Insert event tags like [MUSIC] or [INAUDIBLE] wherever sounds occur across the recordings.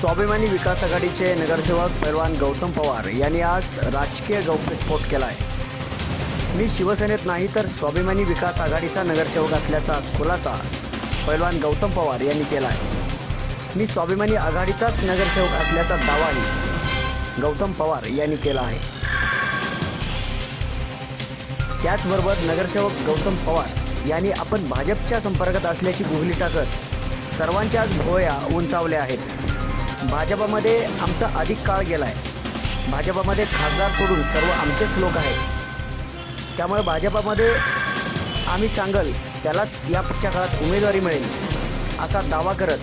स्वाभिमानी विकास आघाडीचे नगरसेवक पैलवान गौतम पवार यांनी आज राजकीय गौप्यस्फोट केला आहे मी शिवसेनेत नाही तर स्वाभिमानी विकास आघाडीचा नगरसेवक असल्याचा खुलासा पैलवान गौतम पवार यांनी केला आहे मी स्वाभिमानी आघाडीचाच नगरसेवक असल्याचा दावाही गौतम पवार यांनी केला आहे. त्याचबरोबर नगरसेवक गौतम पवार यांनी आपण भाजपच्या संपर्कात असल्याची गुगली टाकत सर्वांच्याच भोवया उंचावल्या आहेत. भाजपामध्ये आमचा अधिक काळ गेलाय. भाजपामध्ये खासदार सोडून सर्व आमचेच लोक आहेत. त्यामुळे भाजपामध्ये आम्ही सांगल त्यालाच या पुढच्या काळात उमेदवारी मिळेल असा दावा करत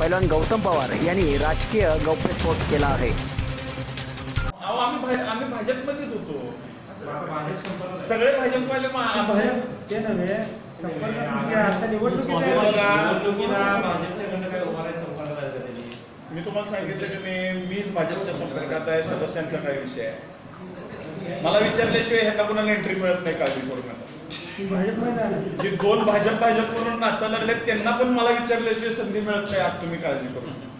पैलवान गौतम पवार यांनी राजकीय गौप्यस्फोट केला आहे. आम्ही भाजपमध्येच होतो. सगळे भाजपवाले ते नव्हे म्हणजे निवडणुकीत मी तुम्हाला सांगितलं की मी मीच भाजपच्या संपर्कात आहे सदस्यांचा काय विषय आहे. मला विचारल्याशिवाय ह्यांना कोणाला एंट्री मिळत नाही काळजी करू नका भाजपमध्ये आलं जे दोन भाजप भाजप करून नाचायला लागले त्यांना पण मला विचारल्याशिवाय संधी मिळत नाही आज तुम्ही काळजी करू नका.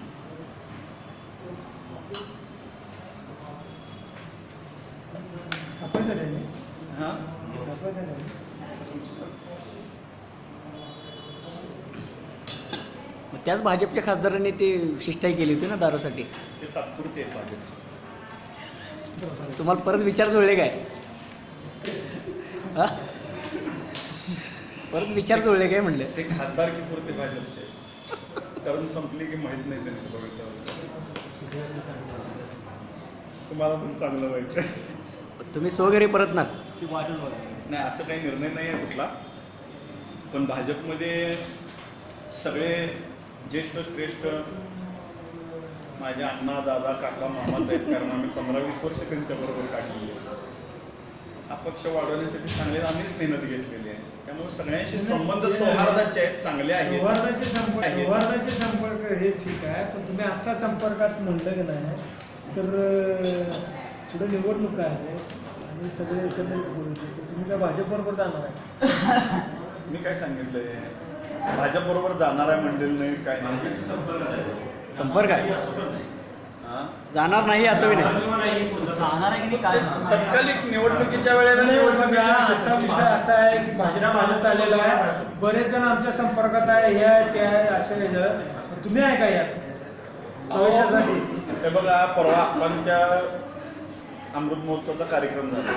आपण झाले हा आपण झाले मग त्याच भाजपच्या खासदारांनी ते शिष्टाई केली होती ना दारूसाठी. ते तात्पुरते आहेत भाजपचे. तुम्हाला परत विचार जुळले काय? हा? परत विचार जुळले काय म्हणले? ते खासदार की पुरते भाजपचे? कारण संपली की माहीत नाही त्यांचं भवितव्य तुम्हाला पण चांगलं वाईट तुम्ही स्वघरी परतणार. नाही असं काही निर्णय नाही आहे कुठला. पण भाजपमध्ये सगळे ज्येष्ठ श्रेष्ठ माझे अण्णा दादा काका मामाच आहेत कारण आम्ही पंधरा वीस वर्ष त्यांच्याबरोबर काढलेली आहेत अपक्ष वाढवण्यासाठी चांगले आम्हीच मेहनत घेतलेली आहे. त्यामुळे सगळ्यांशी संबंध सौहार्दाचे आहेत चांगले आहेत. सौहार्दाचे संपर्क आहेत. सौहार्दाचे संपर्क हे ठीक आहे पण तुम्ही आता संपर्कात म्हणलं की नाही तर पुढे निवडणूक आहे आणि सगळे एकंदरीत बोलतो तर तुम्ही काय भाजपबरोबर जाणार आहे? मी काय सांगितलंय? भाजप बरोबर जाणार आहे मंडळी नाही काय नाही. संपर्क आहे. हा? जाणार नाही असं बी नाही. जाणार आहे की काय तत्कालिक निवडणुकीच्या वेळेला निवडणुकीच्या आता विषय असा आहे की भाजप माझं चाललेलं आहे. बरेच जण आमच्या संपर्कात आहे हे आहे ते आहे असं वेगळं तुम्ही आहे का यात? प्रवेशासाठी? ते बघा परवा आप्पांच्या अमृत महोत्सवाचा कार्यक्रम झाला.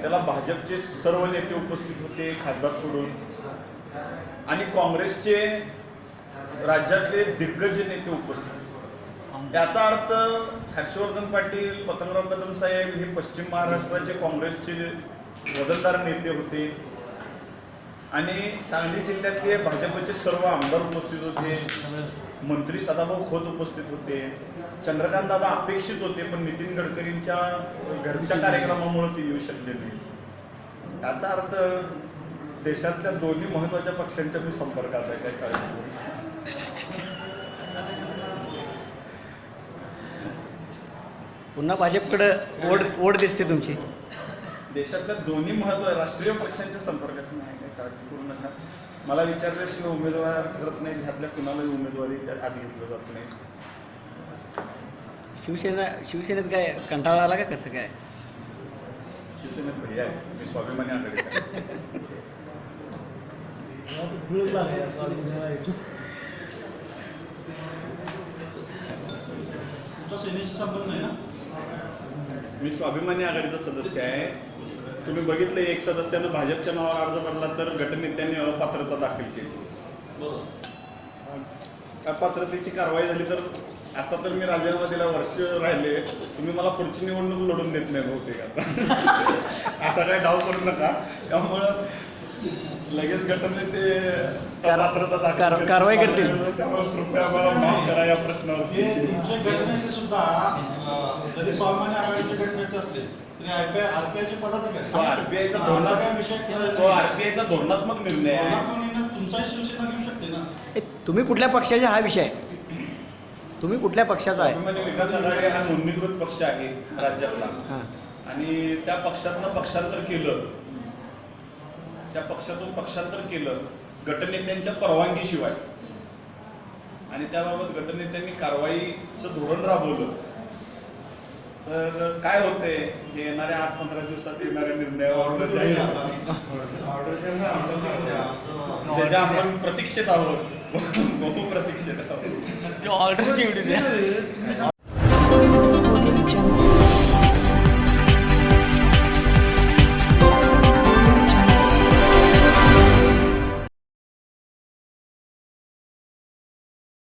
त्याला भाजपचे सर्व नेते उपस्थित होते खासदार सोडून. आणि काँग्रेसचे राज्यातले दिग्गज नेते उपस्थित. त्याचा अर्थ हर्षवर्धन पाटील पतंगराव कदम साहेब हे पश्चिम महाराष्ट्राचे काँग्रेसचे वजनदार नेते होते. आणि सांगली जिल्ह्यातले भाजपचे सर्व आमदार उपस्थित होते. मंत्री सदाभाऊ खोत उपस्थित होते. चंद्रकांत दादा अपेक्षित होते पण नितीन गडकरींच्या घरच्या कार्यक्रमामुळे ते येऊ शकले नाही. याचा अर्थ देशातल्या दोन्ही महत्त्वाच्या पक्षांच्या मी संपर्कात आहे काय काळजी. पुन्हा भाजपकडे ओढ ओढ दिसते तुमची. देशातल्या दोन्ही महत्त्व राष्ट्रीय पक्षांच्या संपर्कात मी आहे काय काळजी करू नका. मला विचारल्याशिवाय उमेदवार ठरत नाही ह्यातल्या कुणालाही उमेदवारी आत घेतलं जात नाही. शिवसेना शिवसेनेत काय कंटाळा आला का कसं काय? शिवसेनेत भैया आहे मी स्वाभिमानी आघाडीत आहे धूळ लागली आता आम्ही मी स्वाभिमानी आघाडीचा सदस्य आहे. तुम्ही बघितलं एक सदस्यानं भाजपच्या नावावर अर्ज भरला तर गटनेत्यांनी अपात्रता दाखल केली. अपात्रतेची कारवाई झाली तर आता तर मी राजीनामा दिला वर्ष राहिले. तुम्ही मला पुढची निवडणूक लढून देत नाही बहुतेक आता. [LAUGHS] असा काय डाव करू नका. त्यामुळं लगेच कार- करतील. कारवाई करतील. त्यामुळे कृपया मला माफ करा या प्रश्नावरती. सुद्धा जरी स्वाभिमानी आघाडीचे गटनेते असले तरी आरपीआय आरपीआयचे पदाधिकारी. तो आरबीआयचा असा काय विषय धोरणात्मक तो निर्णय आहे. धोरणात्मक निर्णय तुमचाही शिवसेना घेऊ शकते ना? ए, तुम्ही कुठल्या पक्षाचे हा विषय? आहे तुम्ही कुठल्या पक्षाचा आहे? विकास आघाडी हा नोंदणीकृत पक्ष आहे राज्यातला. हां. आणि त्या पक्षातनं पक्षांतर केलं. त्या पक्षातून पक्षांतर केलं गटनेत्यांच्या परवानगीशिवाय. आणि त्याबाबत गटनेत्यांनी कारवाईचं धोरण राबवलं. तर काय होते हे येणाऱ्या आठ पंधरा दिवसात येणाऱ्या निर्णयावर जाहीर होतं. त्याच्या आपण प्रतीक्षेत आहोत बहु प्रतीक्षेत आहोत तुम्ही